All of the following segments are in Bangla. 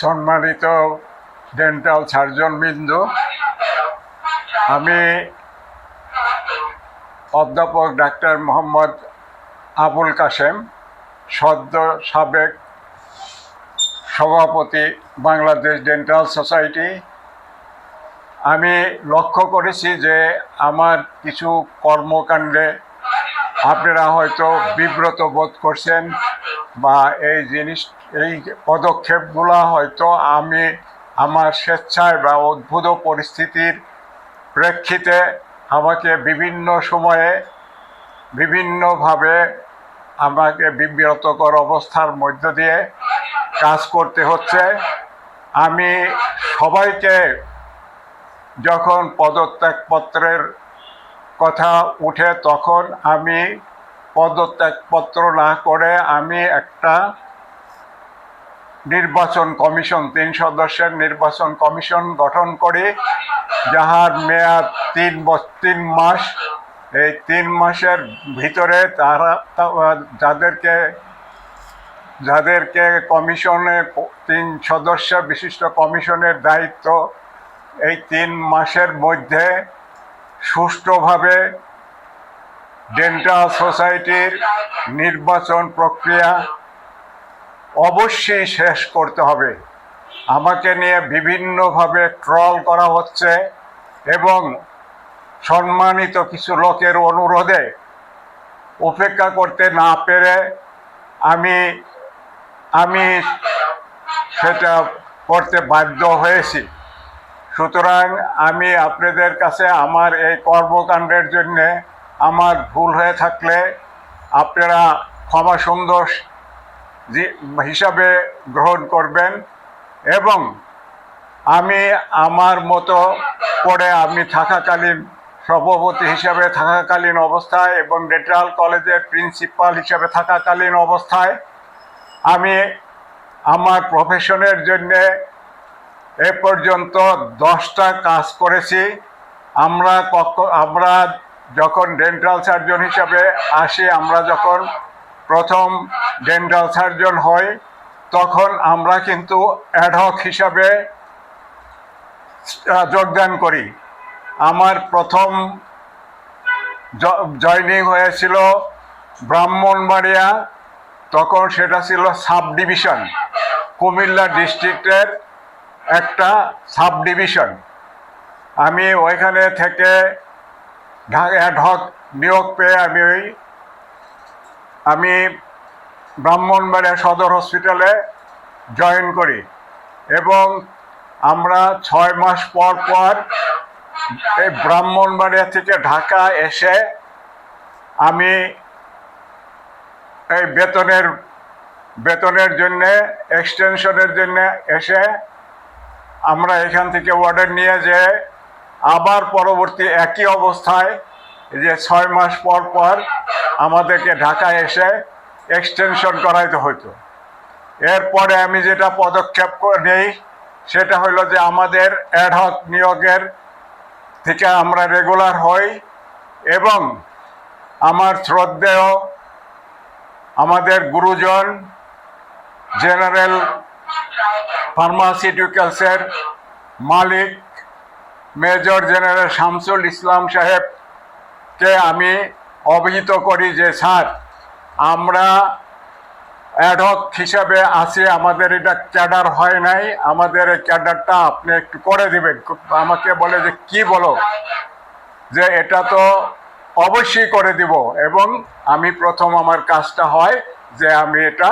সম্মানিত ডেন্টাল সার্জন বিন্দু। আমি অধ্যাপক ডাক্তার মোহাম্মদ আবুল কাশেম, সদ্য সাবেক সভাপতি বাংলাদেশ ডেন্টাল সোসাইটি আমি লক্ষ্য করেছি যে আমার কিছু কর্মকাণ্ডে আপনারা হয়তো বিব্রত বোধ করছেন। বা এই জিনিস, এই পদক্ষেপগুলো হয়তো আমি আমার স্বেচ্ছায় বা উদ্ভুত পরিস্থিতির প্রেক্ষিতে আমাকে বিভিন্ন সময়ে বিভিন্নভাবে আমাকে বিব্রতকর অবস্থার মধ্য দিয়ে কাজ করতে হচ্ছে। আমি সবাইকে যখন পদত্যাগপত্রের কথা উঠে তখন আমি পদত্যাগপত্র না করে আমি একটা নির্বাচন কমিশন, তিন সদস্যের নির্বাচন কমিশন গঠন করি, যাহার মেয়াদ তিন তিন মাস। এই তিন মাসের ভিতরে তারা যাদেরকে যাদেরকে কমিশনে তিন সদস্য বিশিষ্ট কমিশনের দায়িত্ব, এই তিন মাসের মধ্যে সুষ্ঠুভাবে ডেন্টাল সোসাইটির নির্বাচন প্রক্রিয়া অবশ্যই শেষ করতে হবে। আমাকে নিয়ে বিভিন্নভাবে ট্রল করা হচ্ছে এবং সম্মানিত কিছু লোকের অনুরোধে উপেক্ষা করতে না পেরে আমি আমি সেটা করতে বাধ্য হয়েছি। সুতরাং আমি আপনাদের কাছে আমার এই কর্মকাণ্ডের জন্যে আমার ভুল হয়ে থাকলে আপনারা ক্ষমা সুন্দর হিসাবে গ্রহণ করবেন এবং আমি আমার মতো করে আমি থাকাকালীন সভাপতি হিসাবে থাকাকালীন অবস্থায় এবং ডেন্টাল কলেজের প্রিন্সিপাল হিসাবে থাকাকালীন অবস্থায় আমি আমার প্রফেশনের জন্যে এ পর্যন্ত দশটা কাজ করেছি। আমরা কখ- আমরা যখন ডেন্টাল সার্জন হিসাবে আসি, আমরা যখন প্রথম ডেন্টাল সার্জন হই, তখন আমরা কিন্তু অ্যাডহক হিসাবে যোগদান করি। আমার প্রথম জয়নিং হয়েছিল ব্রাহ্মণবাড়িয়া, তখন সেটা ছিল সাব ডিভিশন কুমিল্লা ডিস্ট্রিক্টের একটা সাব ডিভিশন আমি ওইখানে থেকে অ্যাডহক নিয়োগ পেয়ে আমি ওই আমি ব্রাহ্মণবাড়িয়া সদর হসপিটালে জয়েন করি। এবং আমরা ছয় মাস পর পর এই ব্রাহ্মণবাড়িয়া থেকে ঢাকা এসে আমি এই বেতনের বেতনের জন্যে এক্সটেনশনের জন্যে এসে আমরা এখান থেকে অর্ডার নিয়ে যে আবার পরবর্তী একই অবস্থায় যে ছয় মাস পর পর আমাদেরকে ঢাকায় এসে এক্সটেনশন করাইতে হতো এরপরে আমি যেটা পদক্ষেপ নেই, সেটা হলো যে আমাদের অ্যাডহক নিয়োগের থেকে আমরা রেগুলার হই এবং আমার শ্রদ্ধেয় আমাদের গুরুজন জেনারেল ফার্মাসিউটিক্যালসের মালিক মেজর জেনারেল শামসুল ইসলাম সাহেবকে আমি অভিহিত করি যে, স্যার, আমরা অ্যাডহক হিসাবে আছি, আমাদের এটা ক্যাডার হয় নাই, আমাদের এই ক্যাডারটা আপনি একটু করে দেবেন। আমাকে বলে যে, কি বলো? যে, এটা তো অবশ্যই করে দিব এবং আমি প্রথম আমার কাজটা হয় যে, আমি এটা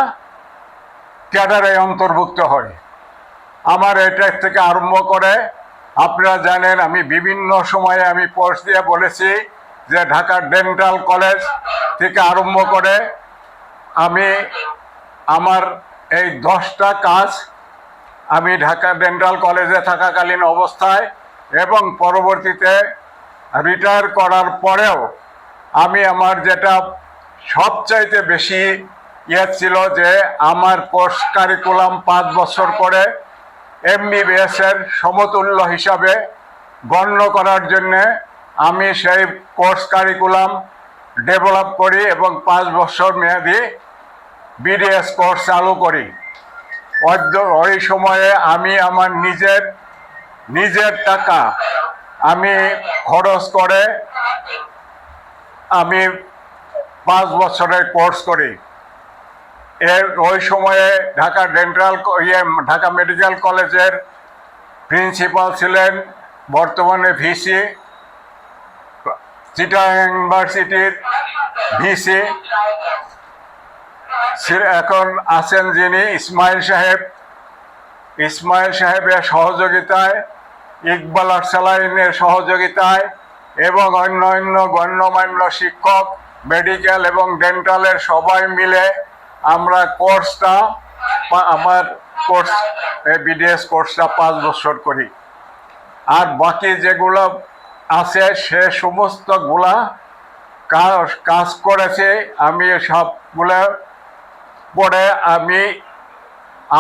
ক্যাডারে অন্তর্ভুক্ত হই। আমার এটা থেকে আরম্ভ করে আপনারা জানেন, আমি বিভিন্ন সময়ে আমি পোস্ট দিয়ে বলেছি যে ঢাকা ডেন্টাল কলেজ থেকে আরম্ভ করে আমি আমার এই দশটা কাজ আমি ঢাকা ডেন্টাল কলেজে থাকাকালীন অবস্থায় এবং পরবর্তীতে রিটায়ার করার পরেও আমি আমার যেটা সবচাইতে বেশি ইয়ে ছিল যে আমার কোর্স কারিকুলাম পাঁচ বছর করে এমবিবিএস এর সমতুল্য হিসাবে গণ্য করার জন্যে আমি সেই কোর্স কারিকুলাম ডেভেলপ করি এবং পাঁচ বছর মেয়াদি বিডিএস কোর্স চালু করি। ওই সময়ে আমি আমার নিজের নিজের টাকা আমি খরচ করে আমি পাঁচ বছরের কোর্স করি। এর ওই সময়ে ঢাকা ডেন্টাল ইয়ে ঢাকা মেডিকেল কলেজের প্রিন্সিপাল ছিলেন, বর্তমানে ভিসি, চিটা ইউনিভার্সিটির ভিসি। এখন আছেন যিনি ইসমাইল সাহেব। ইসমাইল সাহেবের সহযোগিতায়, ইকবাল আরসালাইনের সহযোগিতায় এবং অন্যান্য গণ্যমান্য শিক্ষক, মেডিকেল এবং ডেন্টালের সবাই মিলে আমরা কোর্সটা আমার কোর্স বিডিএস কোর্সটা পাঁচ বছর করি। আর বাকি যেগুলো আছে, সে সমস্তগুলা কাজ করেছে, আমি সবগুলো পরে আমি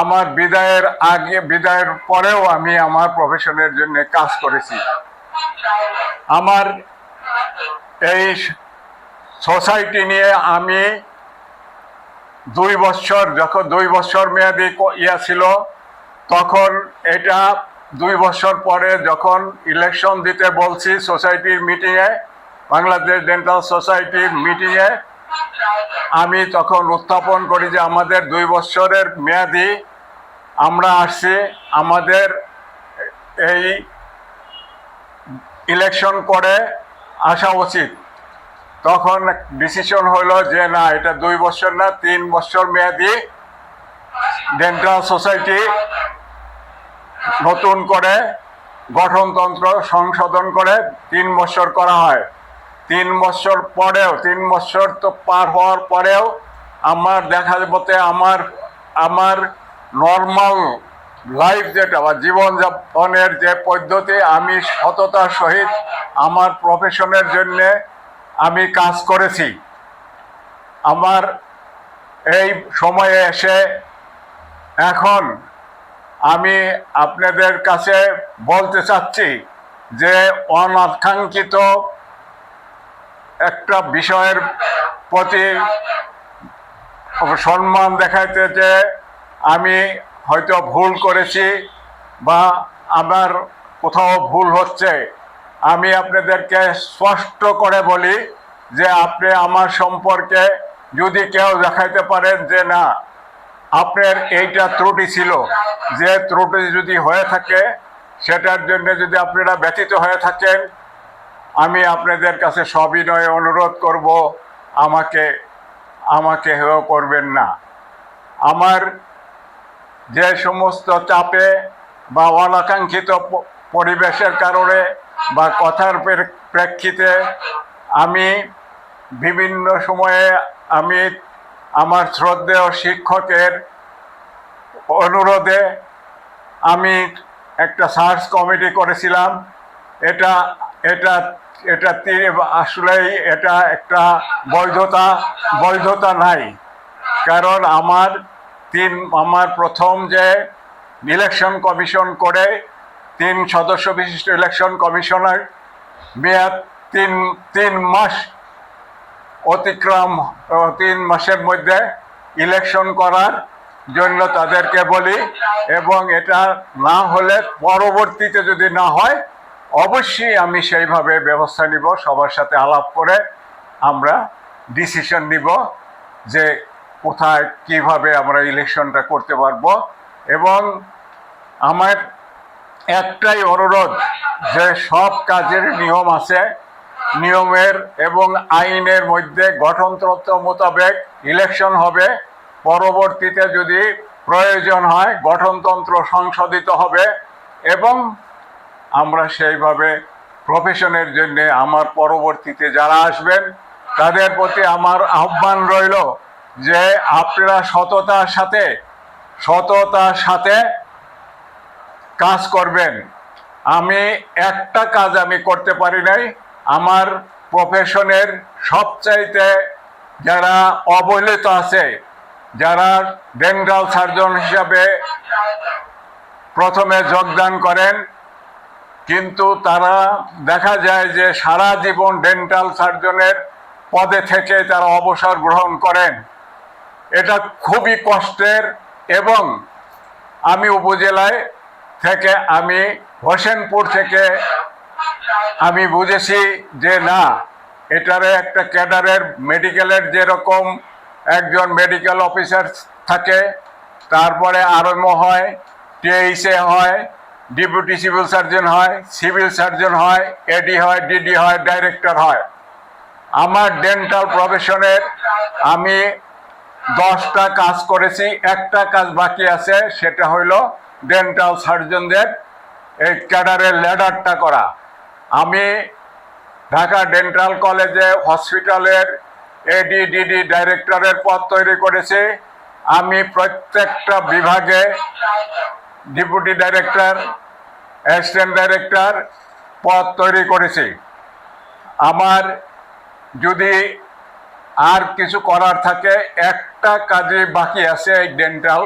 আমার বিদায়ের আগে, বিদায়ের পরেও আমি আমার প্রফেশনের জন্য কাজ করেছি। আমার এই সোসাইটি নিয়ে আমি দুই বছর, যখন দুই বছর মেয়াদি ইয়া ছিল, তখন এটা দুই বছর পরে যখন ইলেকশন দিতে বলছি সোসাইটির মিটিংয়ে বাংলাদেশ ডেন্টাল সোসাইটির মিটিংয়ে আমি তখন উত্থাপন করি যে আমাদের দুই বছরের মেয়াদি আমরা আসছি, আমাদের এই ইলেকশন করে আসা উচিত। তখন ডিসিশন হলো যে না, এটা দুই বছর না, তিন বছর মেয়াদি ডেন্টাল সোসাইটি নতুন করে গঠনতন্ত্র সংশোধন করে তিন বছর করা হয়। তিন বছর পরেও, তিন বছর তো পার হওয়ার পরেও আমার দেখা যাবতে আমার আমার নর্মাল লাইফ যেটা বা জীবনযাপনের যে পদ্ধতি, আমি সততার সহিত আমার প্রফেশনের জন্যে আমি কাজ করেছি। আমার এই সময়ে এসে এখন আমি আপনাদের কাছে বলতে চাচ্ছি যে অনাকাঙ্ক্ষিত একটা বিষয়ের প্রতি সম্মান দেখাইতে যে আমি হয়তো ভুল করেছি বা আমার কোথাও ভুল হচ্ছে। আমি আপনাদেরকে স্পষ্ট করে বলি যে আপনি আমার সম্পর্কে যদি কেউ দেখাইতে পারেন যে না, আপনার এইটা ত্রুটি ছিল, যে ত্রুটি যদি হয়ে থাকে, সেটার জন্য যদি আপনারা ব্যথিত হয়ে থাকেন, আমি আপনাদের কাছে সবিনয়ে অনুরোধ করব, আমাকে আমাকে হেয় করবেন না। আমার যে সমস্ত চাপে বা অনাকাঙ্ক্ষিত পরিবেশের কারণে বা কথার প্রেক্ষিতে আমি বিভিন্ন সময়ে আমি আমার শ্রদ্ধেয় শিক্ষকের অনুরোধে আমি একটা সার্চ কমিটি করেছিলাম। এটা এটা এটা আসলেই এটা একটা বৈধতা বৈধতা নাই। কারণ আমার তিন, আমার প্রথম যে ইলেকশন কমিশন করে তিন সদস্য বিশিষ্ট ইলেকশন কমিশনার মেয়াদ তিন তিন মাস অতিক্রম তিন মাসের মধ্যে ইলেকশন করার জন্য তাদেরকে বলি, এবং এটা না হলে পরবর্তীতে যদি না হয়, অবশ্যই আমি সেইভাবে ব্যবস্থা নিব, সবার সাথে আলাপ করে আমরা ডিসিশন নিব যে কোথায় কীভাবে আমরা ইলেকশনটা করতে পারব। এবং আমার একটাই অনুরোধ যে সব কাজের নিয়ম আছে। নিয়মের এবং আইনের মধ্যে গঠনতন্ত্র মোতাবেক ইলেকশন হবে। পরবর্তীতে যদি প্রয়োজন হয়, গঠনতন্ত্র সংশোধিত হবে এবং আমরা সেইভাবে প্রফেশনের জন্য আমার পরবর্তীতে যারা আসবেন, তাদের প্রতি আমার আহ্বান রইল যে আপনারা সততার সাথে সততার সাথে কাজ করবেন। আমি একটা কাজ আমি করতে পারি নাই। আমার প্রফেশনের সবচাইতে যারা অবহেলিত আছে, যারা ডেন্টাল সার্জন হিসাবে প্রথমে যোগদান করেন, কিন্তু তারা দেখা যায় যে সারা জীবন ডেন্টাল সার্জনের পদে থেকে তারা অবসর গ্রহণ করেন। এটা খুবই কষ্টের এবং আমি উপজেলায় থেকে আমি হোসেনপুর থেকে আমি বুঝেছি যে না, এটারে একটা ক্যাডারের মেডিকেলের যেরকম একজন মেডিকেল অফিসার থাকে, তারপরে আরএমও হয় টিএইসে হয়, ডেপুটি সিভিল সার্জন হয়, সিভিল সার্জন হয়, এডি হয়, ডিডি হয়, ডাইরেক্টর হয়। আমার ডেন্টাল প্রফেশনের আমি দশটা কাজ করেছি, একটা কাজ বাকি আছে, সেটা হইল ডেন্টাল সার্জনদের এই ক্যাডারের ল্যাডারটা করা। আমি ঢাকা ডেন্টাল কলেজে হসপিটালের এডি ডিডি ডাইরেক্টরের পদ তৈরি করেছি। আমি প্রত্যেকটা বিভাগে ডেপুটি ডাইরেক্টর অ্যাসিস্ট্যান্ট ডাইরেক্টর পদ তৈরি করেছি। আমার যদি আর কিছু করার থাকে, একটা কাজে বাকি আছে এই ডেন্টাল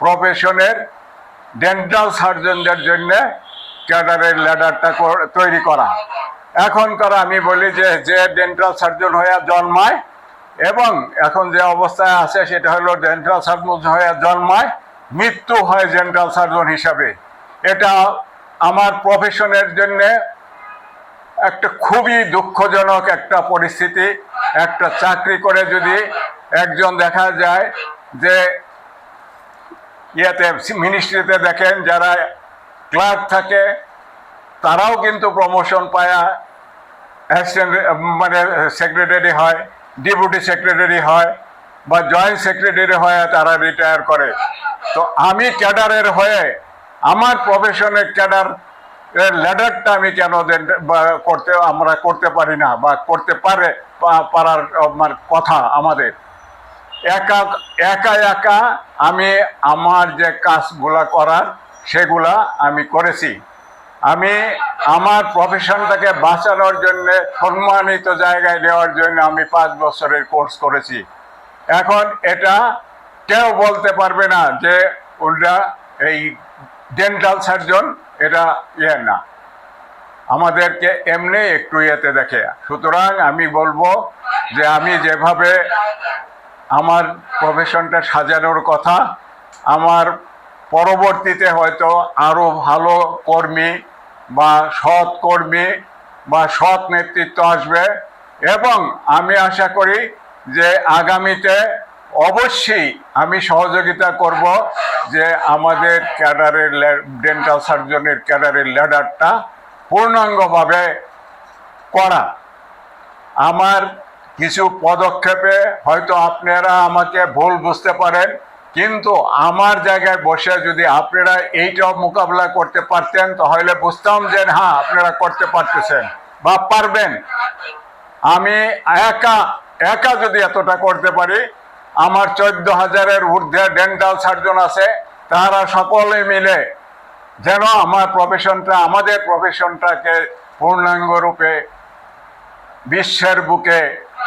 প্রফেশনের ডেন্টাল সার্জনদের জন্যে ক্যাডারের ল্যাডারটা তৈরি করা। এখনকার আমি বলি যে যে ডেন্টাল সার্জন হয়ে জন্মায় এবং এখন যে অবস্থায় আছে সেটা হলো ডেন্টাল সার্জন হয়ে জন্মায়, মৃত্যু হয় ডেন্টাল সার্জন হিসাবে। এটা আমার প্রফেশনের জন্যে একটা খুবই দুঃখজনক একটা পরিস্থিতি, একটা চাকরি করে যদি একজন দেখা যায় যে ইয়েতে মিনিস্ট্রিতে দেখেন যারা ক্লার্ক থাকে, তারাও কিন্তু প্রমোশন পায়া। অ্যাসিস্ট্যান্ট মানে সেক্রেটারি হয় ডেপুটি সেক্রেটারি হয়, বা জয়েন্ট সেক্রেটারি হয়ে তারা রিটায়ার করে। তো আমি ক্যাডারের হয়ে, আমার প্রফেশনের ক্যাডার ল্যাডারটা আমি কেন করতে, আমরা করতে পারি না, বা করতে পারে পারার, আমার কথা আমাদের। একা একা একা আমি আমার যে কাজগুলা করার, সেগুলা আমি করেছি। আমি আমার প্রফেশনটাকে বাঁচানোর জন্য সম্মানিত জায়গায় নেওয়ার জন্য আমি পাঁচ বছরের কোর্স করেছি। এখন এটা কেউ বলতে পারবে না যে ওটা এই ডেন্টাল সার্জন এটা ইয়ে না। আমাদেরকে এমনি একটু ইয়েতে দেখে। সুতরাং আমি বলব যে আমি যেভাবে আমার প্রফেশনটা সাজানোর কথা। আমার পরবর্তীতে হয়তো আরও ভালো কর্মী বা সৎ কর্মী বা সৎ নেতৃত্ব আসবে এবং আমি আশা করি যে আগামীতে অবশ্যই আমি সহযোগিতা করব যে আমাদের ক্যাডারের ডেন্টাল সার্জনের ক্যাডারের ল্যাডারটা পূর্ণাঙ্গভাবে করা। আমার কিছু পদক্ষেপে হয়তো আপনারা আমাকে ভুল বুঝতে পারেন, কিন্তু আমার জায়গায় বসে যদি আপনারা এইটা মোকাবিলা করতে পারতেন, তাহলে বুঝতাম যে হ্যাঁ আপনারা করতে পারতেছেন বা পারবেন। আমি একা একা যদি এতটা করতে পারি, আমার চোদ্দ হাজারের ঊর্ধ্বে ডেন্টাল সার্জন আছে, তারা সকলে মিলে যেন আমার প্রফেশনটা আমাদের প্রফেশনটাকে পূর্ণাঙ্গ রূপে বিশ্বের বুকে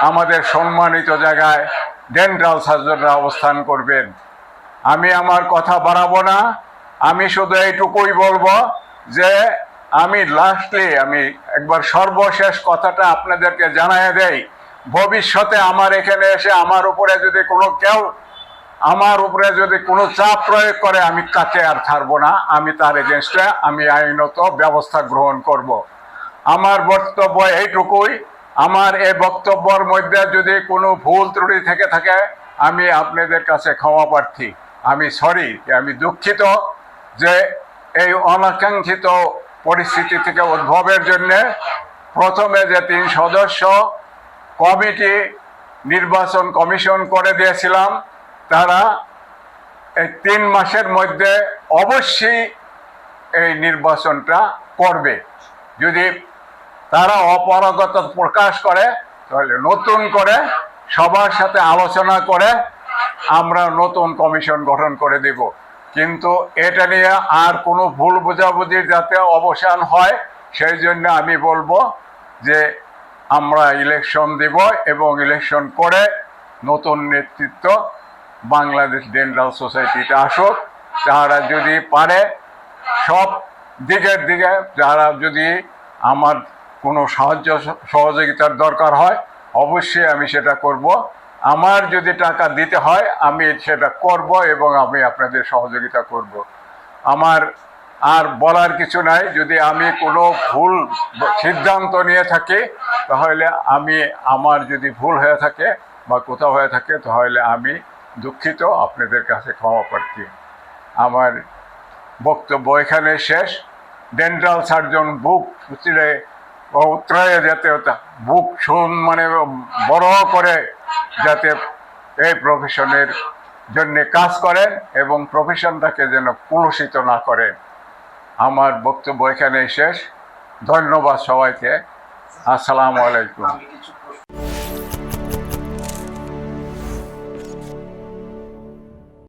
আমাদের সম্মানিত জায়গায় ডেন্টাল সার্জনরা অবস্থান করবেন আমি আমার কথা বাড়াবো না, আমি শুধু এইটুকুই বলব যে আমি লাস্টলি আমি একবার সর্বশেষ কথাটা আপনাদেরকে জানাই দেই ভবিষ্যতে আমার এখানে এসে আমার উপরে যদি কোনো কেউ, আমার উপরে যদি কোনো চাপ প্রয়োগ করে, আমি কাকে আর ছাড়বো না, আমি তার এগেনস্টে আমি আইনত ব্যবস্থা গ্রহণ করব। আমার বক্তব্য এইটুকুই আমার এই বক্তব্যের মধ্যে যদি কোনো ভুল ত্রুটি থেকে থাকে, আমি আপনাদের কাছে ক্ষমা প্রার্থী। আমি সরি আমি দুঃখিত যে এই অনাকাঙ্ক্ষিত পরিস্থিতি থেকে উদ্ভবের জন্যে প্রথমে যে তিন সদস্য কমিটি নির্বাচন কমিশন করে দিয়েছিলাম, তারা এই তিন মাসের মধ্যে অবশ্যই এই নির্বাচনটা করবে। যদি তারা অপারগতা প্রকাশ করে, তাহলে নতুন করে সবার সাথে আলোচনা করে আমরা নতুন কমিশন গঠন করে দেব। কিন্তু এটা নিয়ে আর কোনো ভুল বোঝাবুঝির যাতে অবসান হয়, সেই জন্য আমি বলব যে আমরা ইলেকশন দেব এবং ইলেকশন করে নতুন নেতৃত্ব বাংলাদেশ ডেন্টাল সোসাইটিতে আসুক। তারা যদি পারে, সব দিকের দিকে যারা যদি আমার কোনো সাহায্য সহযোগিতার দরকার হয়, অবশ্যই আমি সেটা করব। আমার যদি টাকা দিতে হয়, আমি সেটা করব এবং আমি আপনাদের সহযোগিতা করব। আমার আর বলার কিছু নাই। যদি আমি কোনো ভুল সিদ্ধান্ত নিয়ে থাকি, তাহলে আমি আমার যদি ভুল হয়ে থাকে বা কোথাও হয়ে থাকে, তাহলে আমি দুঃখিত, আপনাদের কাছে ক্ষমা প্রার্থী। আমার বক্তব্য এখানে শেষ। ডেন্টাল সার্জন বুক উচিরে উত্তরায় যাতে হতো বুক শুন মানে বড় করে যাতে এই প্রফেশনের জন্য কাজ করেন এবং প্রফেশনটাকে যেন কুলসিত না করেন। আমার বক্তব্য এখানেই শেষ। ধন্যবাদ সবাইকে। আসসালামু আলাইকুম।